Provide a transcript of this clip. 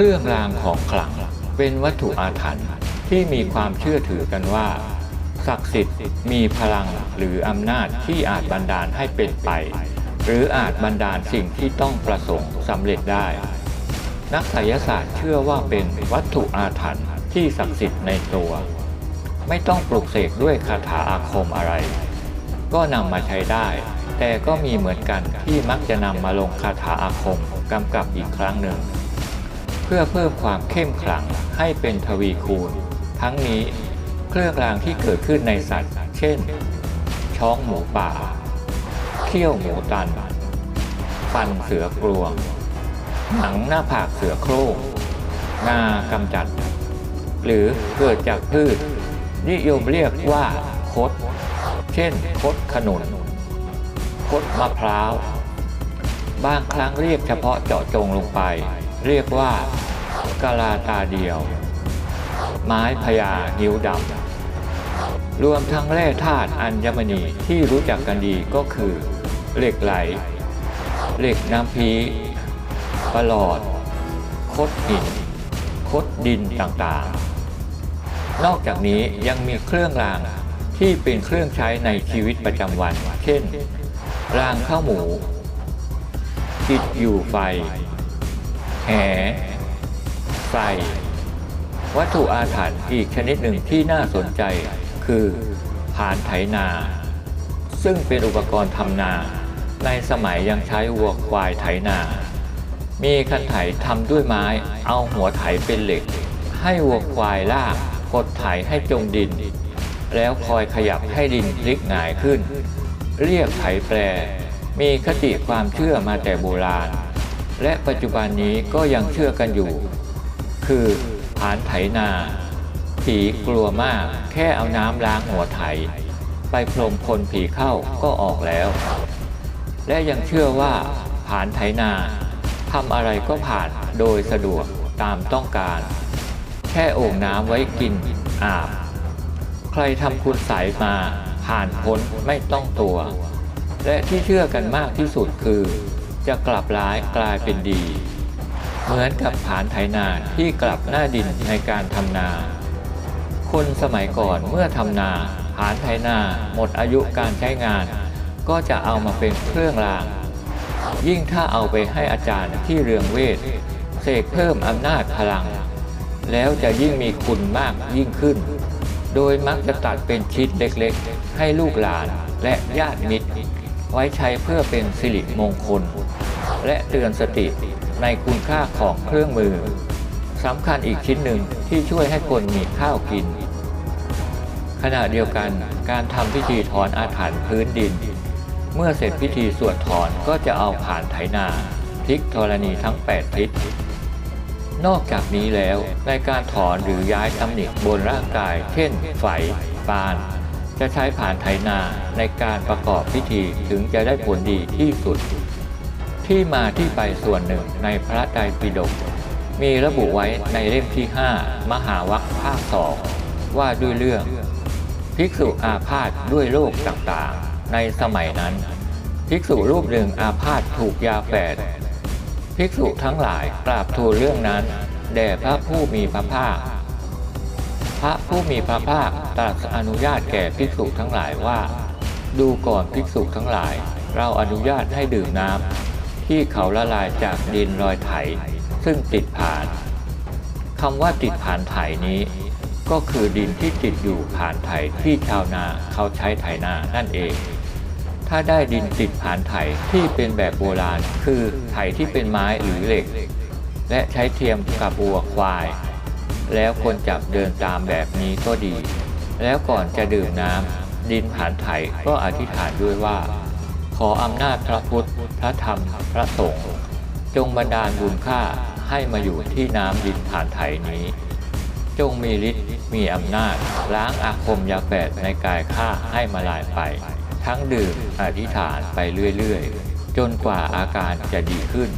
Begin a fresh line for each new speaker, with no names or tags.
รื่องรางของขลังเป็นวัตถุอาถรรพ์ที่มีความเชื่อถือกันว่า ศักดิ์สิทธิ์มีพลังหรืออำนาจที่อาจบันดาลให้เป็นไป หรืออาจบันดาลสิ่งที่ต้องประสงค์สำเร็จได้ นักไสยศาสตร์เชื่อว่าเป็นวัตถุอาถรรพ์ที่ศักดิ์สิทธิ์ในตัว ไม่ต้องปลุกเสกด้วยคาถาอาคมอะไร ก็นำมาใช้ได้ แต่ก็มีเหมือนกันที่มักจะนำมาลงคาถาอาคมกำกับอีกครั้งหนึ่ง พื่อเพิ่มความเข้มขลังให้เป็นทวีคูณ ทั้งนี้เครื่องรางที่เกิดขึ้นในสัตว์ เช่น ช้องหมูป่า เขี้ยวหมูตัน ฟันเสือกลวง หนังหน้าผากเสือโคร่งงากำจัด หรือเกิดจากพืช นิยมเรียกว่าคด เช่น คดขนุน คดมะพร้าว บางครั้งเรียกเฉพาะเจาะจงลงไป เรียกว่ากะลาตาเดียว ไม้พญานิ้วดำรวมทั้งแร่ธาตุอัญมณีที่รู้จักกันดีก็คือ เหล็กไหล เหล็กน้ำพีประหลอด คดหิน คดดินต่างๆ นอกจากนี้ยังมีเครื่องรางที่เป็นเครื่องใช้ในชีวิตประจำวัน เช่น รางข้าวหมูติดอยู่ไฟ ใส่ วัตถุอาถรรพ์อีกชนิดหนึ่งที่น่าสนใจ คือผานไถนา ซึ่งเป็นอุปกรณ์ทำนา ในสมัยยังใช้วัวควายไถนา มีคันไถทำด้วยไม้เอาหัวไถเป็นเหล็ก ให้วัวควายลากกดไถให้จมดิน แล้วคอยขยับให้ดินพลิกหงายขึ้น เรียกไถแปรมีคติความเชื่อมาแต่โบราณ และปัจจุบันนี้ก็ยังเชื่อกันอยู่ คือผานไถนา ผีกลัวมากแค่เอาน้ำล้างหัวไถ ไปพรมคนผีเข้าก็ออกแล้ว และยังเชื่อว่าผานไถนาทำอะไรก็ผ่านโดยสะดวกตามต้องการ แค่โอ่งน้ำไว้กินอาบ ใครทำคุณใสยมาผ่านพ้นไม่ต้องตัว และที่เชื่อกันมากที่สุดคือ จะกลับร้ายกลายเป็นดี เหมือนกับผานไถนาที่กลับหน้าดินในการทำนา คนสมัยก่อนเมื่อทำนาผานไถนาหมดอายุการใช้งาน ก็จะเอามาเป็นเครื่องราง ยิ่งถ้าเอาไปให้อาจารย์ที่เรืองเวทเสกเพิ่มอำนาจพลัง แล้วจะยิ่งมีคุณมากยิ่งขึ้น โดยมักจะตัดเป็นชิ้นเล็กๆ ให้ลูกหลานและญาติมิตร ไว้ใช้เพื่อเป็นสิริมงคล และเตือนสติในคุณค่าของเครื่องมือสำคัญอีกชิ้นหนึ่งที่ช่วยให้คนมีข้าวกิน ขณะเดียวกันการทำพิธีถอนอาถรรพ์พื้นดิน เมื่อเสร็จพิธีสวดถอนก็จะเอาผ่านไถนาพลิกธรณีทั้ง 8 ทิศนอกจากนี้แล้วในการถอนหรือย้ายตำหนิบนร่างกาย เช่นไฝปาน จะใช้ผ่านไถนาในการประกอบพิธีถึงจะได้ผลดีที่สุด ที่มาที่ไปส่วนหนึ่งในพระไตรปิฎกมีระบุไว้ในเล่มที่ 5 มหาวัคภาคสองว่าด้วยเรื่อง ภิกษุอาพาธด้วยโรคต่างๆ ในสมัยนั้น ภิกษุรูปหนึ่งอาพาธถูกยาแฝดภิกษุทั้งหลายกราบทูลเรื่องนั้น แด่พระผู้มีพระภาค พระผู้มีพระภาคตรัสอนุญาตแก่ภิกษุทั้งหลายว่า ดูก่อนภิกษุทั้งหลาย เราอนุญาตให้ดื่มน้ำที่เขาละลายจากดินรอยไถ ซึ่งติดผ่านคำว่าติดผ่านไถนี้ ก็คือดินที่ติดอยู่ผ่านไถที่ชาวนาเขาใช้ไถนานั่นเอง ถ้าได้ดินติดผ่านไถที่เป็นแบบโบราณ คือไถที่เป็นไม้หรือเหล็ก และใช้เทียมกับวัวควาย แล้วคนจับเดินตามแบบนี้ก็ดี แล้วก่อนจะดื่มน้ำดินผ่านไถก็อธิษฐานด้วยว่า ขออำนาจพระพุทธ พระธรรม พระสงฆ์จงบันดาลบุญค่าให้มาอยู่ที่น้ำดินผ่านไถนี้ จงมีฤทธิ์มีอำนาจ ล้างอาคมยาแฝดในกายข้าให้มาลายไป ทั้งดื่มอธิษฐานไปเรื่อยๆ จนกว่าอาการจะดีขึ้น